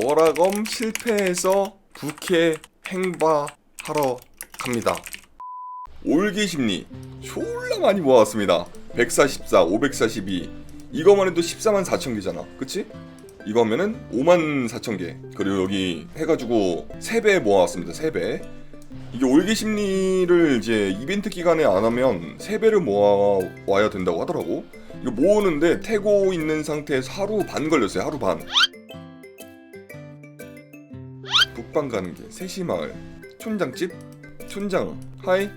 오라검 실패해서 부캐 행바하러 갑니다. 올기 심리 졸라 많이 모아왔습니다. 144, 542 이거만 해도 14만 4천 개잖아. 그치? 이거 하면은 5만 4천 개. 그리고 여기 해가지고 3배 모아왔습니다. 3배. 이게 올기 심리를 이제 이벤트 기간에 안 하면 3배를 모아 와야 된다고 하더라고. 이거 모으는데 태고 있는 상태에서 하루 반 걸렸어요. 하루 반. 북방 가는 길. 세시마을. 촌장집? 촌장 하이.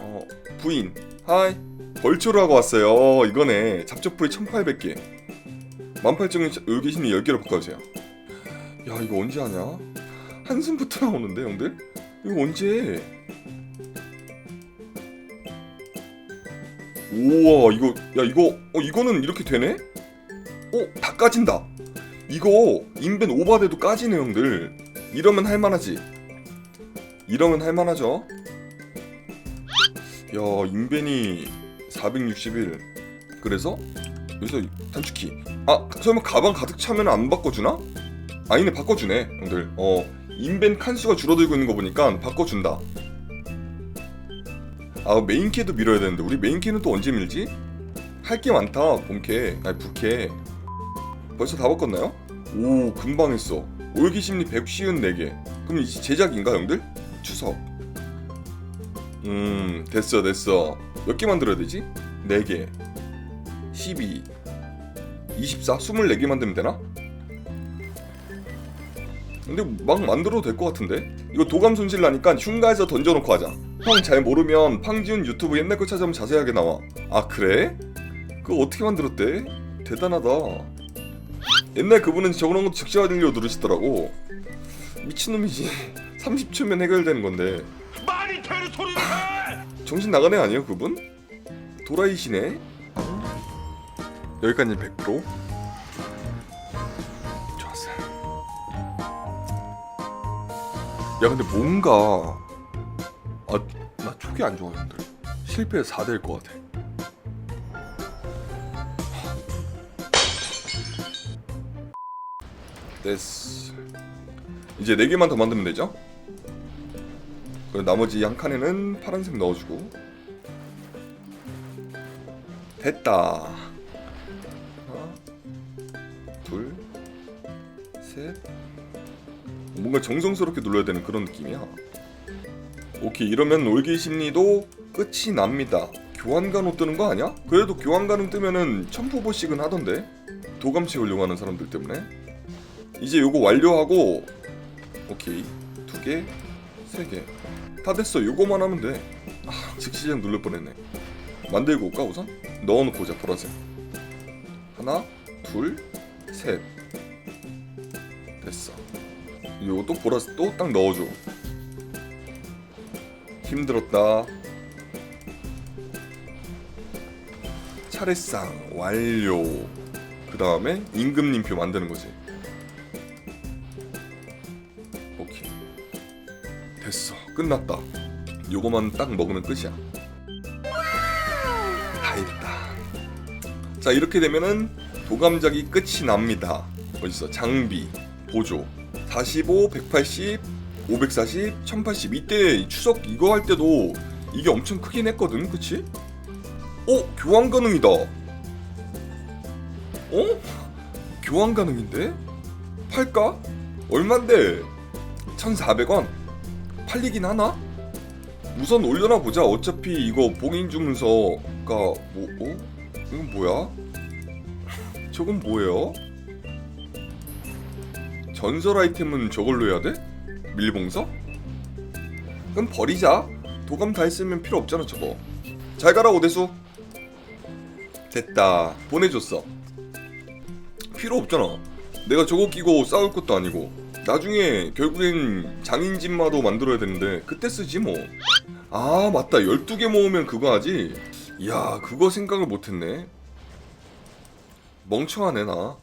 어 부인. 하이. 벌초를 하고 왔어요. 이거네. 잡초풀이 1800개. 18,000원 의기심리 10개로 바꿔주세요. 야 이거 언제 하냐? 한숨부터 나오는데 형들? 이거 언제 해? 우와 이거 야 이거 어 이거는 이렇게 되네? 어 다 까진다 이거 인벤 오버돼도 까지네 형들. 이러면 할만하지. 이러면 할만하죠? 야 인벤이 461 그래서 여기서 단축키. 아 설마 가방 가득 차면 안 바꿔주나? 아니네 바꿔주네 형들. 어 인벤 칸수가 줄어들고 있는 거 보니까 바꿔준다. 아 메인캐도 밀어야 되는데 우리 메인캐는 또 언제 밀지? 할 게 많다 본캐. 아니 부캐. 벌써 다 바꿨나요? 오 금방 했어. 올기 심리 154개. 그럼 이제 제작인가 형들? 추석. 음 됐어 됐어. 몇 개 만들어야 되지? 4개. 12 24 24개 만들면 되나? 근데 막 만들어도 될 것 같은데? 이거 도감 손실 나니까 흉가에서 던져놓고 하자. 형 잘 모르면 팡지훈 유튜브 옛날 거 찾아보면 자세하게 나와. 아 그래? 그거 어떻게 만들었대? 대단하다 옛날 그분은 적어놓은 것도 즉시 받으려고 누르시더라고. 미친놈이지. 30초면 해결되는 건데. 말이 되는 소리를 해! 정신 나간 애 아니에요 그분? 도라이시네. 여기까지 100% 좋았어요 야 근데 뭔가. 아나 촉이 안 좋아 형들. 실패해서 4대일 것 같아 됐어. 이제 4개만 더 만들면 되죠? 그리고 나머지 한 칸에는 파란색 넣어주고. 됐다. 하나 둘셋. 뭔가 정성스럽게 눌러야 되는 그런 느낌이야. 오케이 이러면 올기 심리도 끝이 납니다. 교환간호 뜨는 거 아니야? 그래도 교환간호 뜨면은 천포보씩은 하던데. 도감 채우려고 하는 사람들 때문에 이제 요거 완료하고 오케이. 두 개 세 개. 다 됐어. 요거만 하면 돼. 아, 즉시장 누를 뻔했네. 만들고 올까 우선? 넣어놓고 오자 보라색. 하나 둘 셋. 됐어. 요거 또 보라색 또 딱 넣어줘. 힘들었다. 차례상 완료. 그 다음에 임금님표 만드는 거지 오케이 됐어 끝났다 요거만 딱 먹으면 끝이야 다 했다 자 이렇게 되면은 도감작이 끝이 납니다 어딨어 장비 보조 45 180 540 1080 이때 추석 이거 할 때도 이게 엄청 크긴 했거든 그치? 어? 교환 가능이다 어? 교환 가능인데? 팔까? 얼만데? 1,400원? 팔리긴 하나? 우선 올려놔 보자. 어차피 이거 봉인 주문서가 뭐 어? 이건 뭐야? 저건 뭐예요? 전설 아이템은 저걸로 해야 돼? 밀봉서? 그럼 버리자. 도감 다 했으면 필요 없잖아 저거. 잘 가라 오대수. 됐다. 보내줬어. 필요 없잖아. 내가 저거 끼고 싸울 것도 아니고. 나중에 결국엔 장인진마도 만들어야 되는데 그때 쓰지 뭐. 아 맞다 12개 모으면 그거 하지. 이야 그거 생각을 못했네. 멍청하네 나.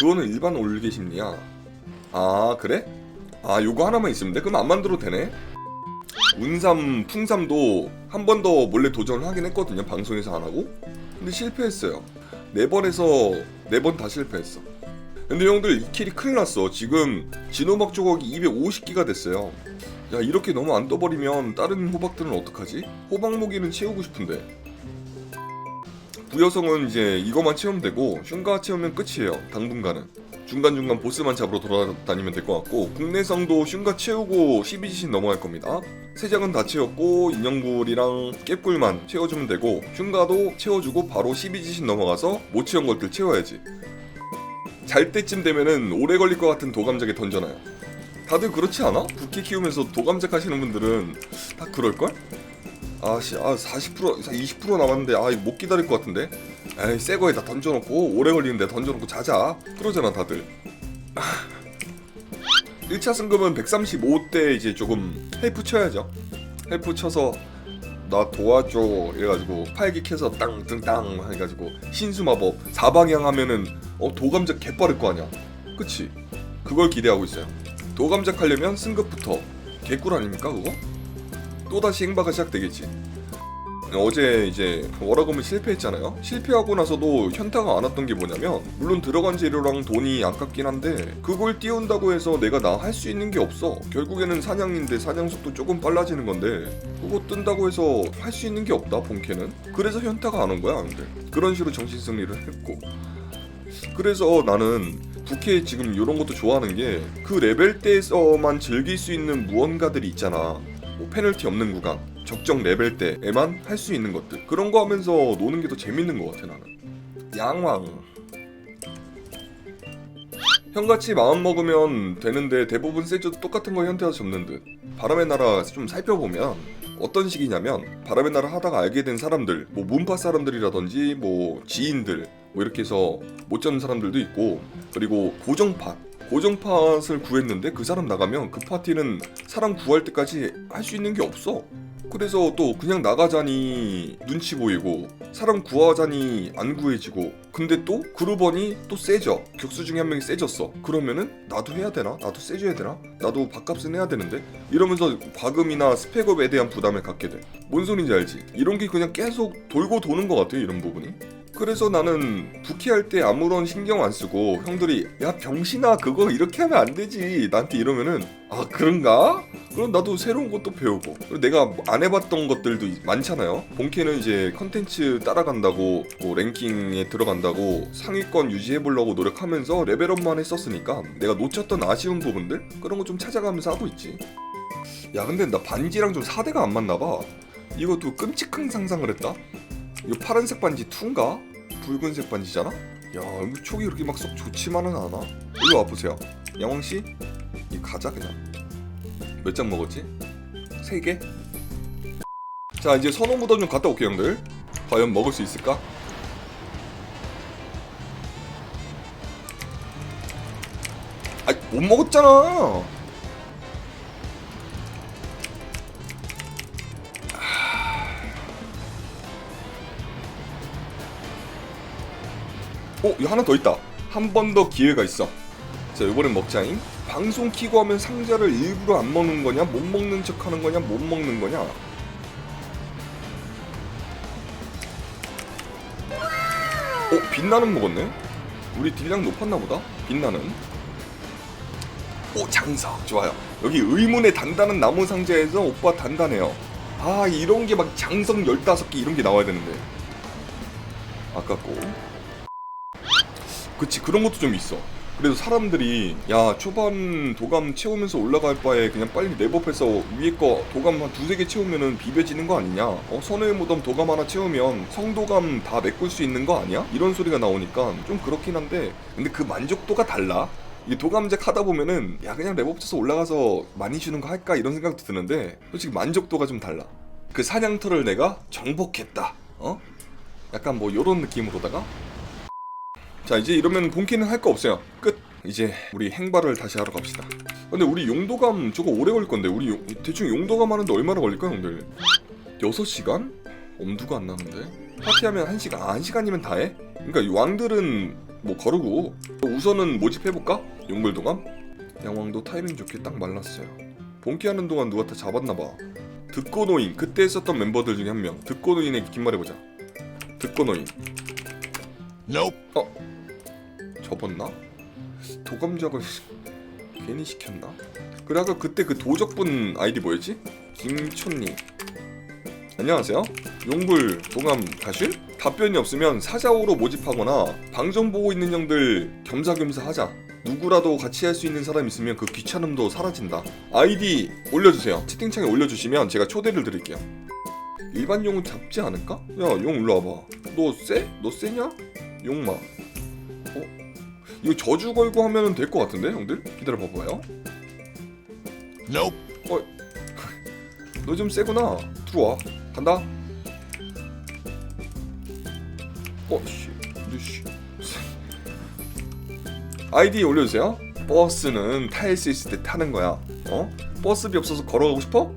그거는 일반 올개 심리야. 아 그래? 아 요거 하나만 있으면 돼? 그럼 안 만들어도 되네? 운삼, 풍삼도 한 번 더 몰래 도전을 하긴 했거든요 방송에서 안 하고 근데 실패했어요 네 번에서 네 번 다 실패했어 근데 형들 이 킬이 큰일 났어. 지금 진호박 조각이 250기가 됐어요. 야 이렇게 너무 안 떠버리면 다른 호박들은 어떡하지? 호박 모기는 채우고 싶은데. 부여성은 이제 이거만 채우면 되고 슌가 채우면 끝이에요 당분간은. 중간중간 보스만 잡으러 돌아다니면 될 것 같고 국내성도 슌가 채우고 12지신 넘어갈 겁니다. 세장은 다 채웠고 인형굴이랑 깨꿀만 채워주면 되고 슌가도 채워주고 바로 12지신 넘어가서 못 채운 것들 채워야지 잘 때쯤 되면은 오래 걸릴 것 같은 도감작에 던져놔요. 다들 그렇지 않아? 부캐 키우면서 도감작 하시는 분들은 다 그럴걸? 아씨 아 40% 20% 남았는데 아 못 기다릴 것 같은데? 에이 새 거에다 던져놓고 오래 걸리는데 던져놓고 자자. 그러잖아 다들. 1차 승급은 135대 이제 조금 헬프 쳐야죠. 헬프 쳐서 나 도와줘. 이래가지고 팔기 캐서 땅땅땅 해가지고 신수 마법 사방향 하면은 어 도감작 개빠를 거 아니야. 그치? 그걸 기대하고 있어요. 도감작 하려면 승급부터 개꿀 아닙니까 그거? 또다시 행바가 시작되겠지. 어제 이제 워라금을 실패했잖아요. 실패하고 나서도 현타가 안 왔던 게 뭐냐면 물론 들어간 재료랑 돈이 아깝긴 한데 그걸 띄운다고 해서 내가 나 할 수 있는 게 없어. 결국에는 사냥인데 사냥 속도 조금 빨라지는 건데 그거 뜬다고 해서 할 수 있는 게 없다 본캐는? 그래서 현타가 안 온 거야 근데 그런 식으로 정신 승리를 했고 그래서 나는 부캐 지금 이런 것도 좋아하는 게 그 레벨 때에서만 즐길 수 있는 무언가들이 있잖아. 뭐 페널티 없는 구간, 적정 레벨 때에만 할 수 있는 것들 그런 거 하면서 노는 게 더 재밌는 것 같아 나는. 양왕. 형같이 마음 먹으면 되는데 대부분 세조도 똑같은 거 현태와서 접는 듯. 바람의 나라 좀 살펴보면 어떤 식이냐면 바람의 나라 하다가 알게 된 사람들, 뭐 문파 사람들이라든지 뭐 지인들 뭐 이렇게 해서 못 잡는 사람들도 있고 그리고 고정팟 고정팟을 구했는데 그 사람 나가면 그 파티는 사람 구할 때까지 할 수 있는 게 없어. 그래서 또 그냥 나가자니 눈치 보이고 사람 구하자니 안 구해지고 근데 또 그루번이 또 세져. 격수 중에 한 명이 세졌어. 그러면은 나도 해야 되나? 나도 세져야 되나? 나도 밥값은 해야 되는데? 이러면서 과금이나 스펙업에 대한 부담을 갖게 돼뭔 소린지 알지? 이런 게 그냥 계속 돌고 도는 것 같아 이런 부분이 그래서 나는 부캐할 때 아무런 신경 안 쓰고 형들이 야 병신아 그거 이렇게 하면 안 되지. 나한테 이러면은 아 그런가? 그럼 나도 새로운 것도 배우고. 그리고 내가 안 해봤던 것들도 많잖아요. 본캐는 이제 컨텐츠 따라간다고 뭐 랭킹에 들어간다고 상위권 유지해보려고 노력하면서 레벨업만 했었으니까 내가 놓쳤던 아쉬운 부분들? 그런 거 좀 찾아가면서 하고 있지. 야 근데 나 반지랑 좀 사대가 안 맞나 봐. 이것도 끔찍한 상상을 했다 이거 파란색 반지 2인가? 붉은색 반지잖아? 야 이거 촉이 그렇게 막 썩 좋지만은 않아 일로 와보세요 양왕씨 이 가자 그냥 몇 장 먹었지? 3개? 자 이제 선호 무덤 좀 갔다 올게요 형들 과연 먹을 수 있을까? 아이 못 먹었잖아 어, 이 하나 더 있다. 한 번 더 기회가 있어. 자, 이번엔 먹자잉. 방송 키고 하면 상자를 일부러 안 먹는 거냐, 못 먹는 척 하는 거냐, 못 먹는 거냐. 어, 빛나는 먹었네? 우리 딜량 높았나 보다? 빛나는. 오, 장석. 좋아요. 여기 의문의 단단한 나무 상자에서 오빠 단단해요. 아, 이런 게 막 장석 15개 이런 게 나와야 되는데. 아깝고. 그치 그런 것도 좀 있어. 그래도 사람들이 야 초반 도감 채우면서 올라갈 바에 그냥 빨리 랩업해서 위에 거 도감 한 두세 개 채우면은 비벼지는 거 아니냐? 어 선우의 무덤 도감 하나 채우면 성도감 다 메꿀 수 있는 거 아니야? 이런 소리가 나오니까 좀 그렇긴 한데 근데 그 만족도가 달라. 이 도감작 하다 보면은 야 그냥 랩업 쳐서 올라가서 많이 주는 거 할까? 이런 생각도 드는데 솔직히 만족도가 좀 달라. 그 사냥터를 내가 정복했다. 어? 약간 뭐 요런 느낌으로다가 자 이제 이러면 본캐는 할 거 없어요. 끝. 이제 우리 행발을 다시 하러 갑시다. 근데 우리 용도감 저거 오래 걸릴 건데 우리 용- 대충 용도감 하는데 얼마나 걸릴까 형들? 6시간? 엄두가 안 나는데? 파티하면 1시간 아 1시간이면 다 해? 그러니까 이 왕들은 뭐 거르고 우선은 모집해볼까? 용불도감? 양왕도 타이밍 좋게 딱 말랐어요. 본캐 하는 동안 누가 다 잡았나봐. 듣고 노인 그때 썼던 멤버들 중에 한명. 듣고 노인의 긴 말 해보자. 듣고 노인 Nope. 접었나? 도감작을 괜히 시켰나? 그래 아까 그때 그 도적분 아이디 뭐였지? 김촌니 안녕하세요 용불 도감 가실? 답변이 없으면 사자오로 모집하거나 방송 보고 있는 형들 겸사겸사 하자 누구라도 같이 할 수 있는 사람 있으면 그 귀찮음도 사라진다 아이디 올려주세요 채팅창에 올려주시면 제가 초대를 드릴게요 일반 용은 잡지 않을까? 야용 일로 와봐 너 쎄? 너 쎄냐? 용마 어? 이거 저주 걸고 하면 될 것 같은데 형들? 기다려 봐봐요. Nope. 너좀 세구나. 들어와. 간다. 어씨. 누씨. 아이디 올려주세요. 버스는 탈 수 있을 때 타는 거야. 어? 버스비 없어서 걸어가고 싶어?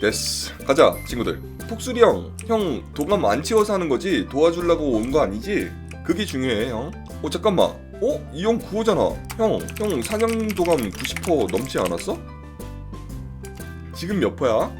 됐어. 가자 친구들. 폭수리 형, 형 도감 안 채워서 하는 거지? 도와주려고 온 거 아니지? 그게 중요해 형. 어 잠깐만. 어? 이 형 구호잖아. 형, 형 사냥 도감 90% 넘지 않았어? 지금 몇 퍼야?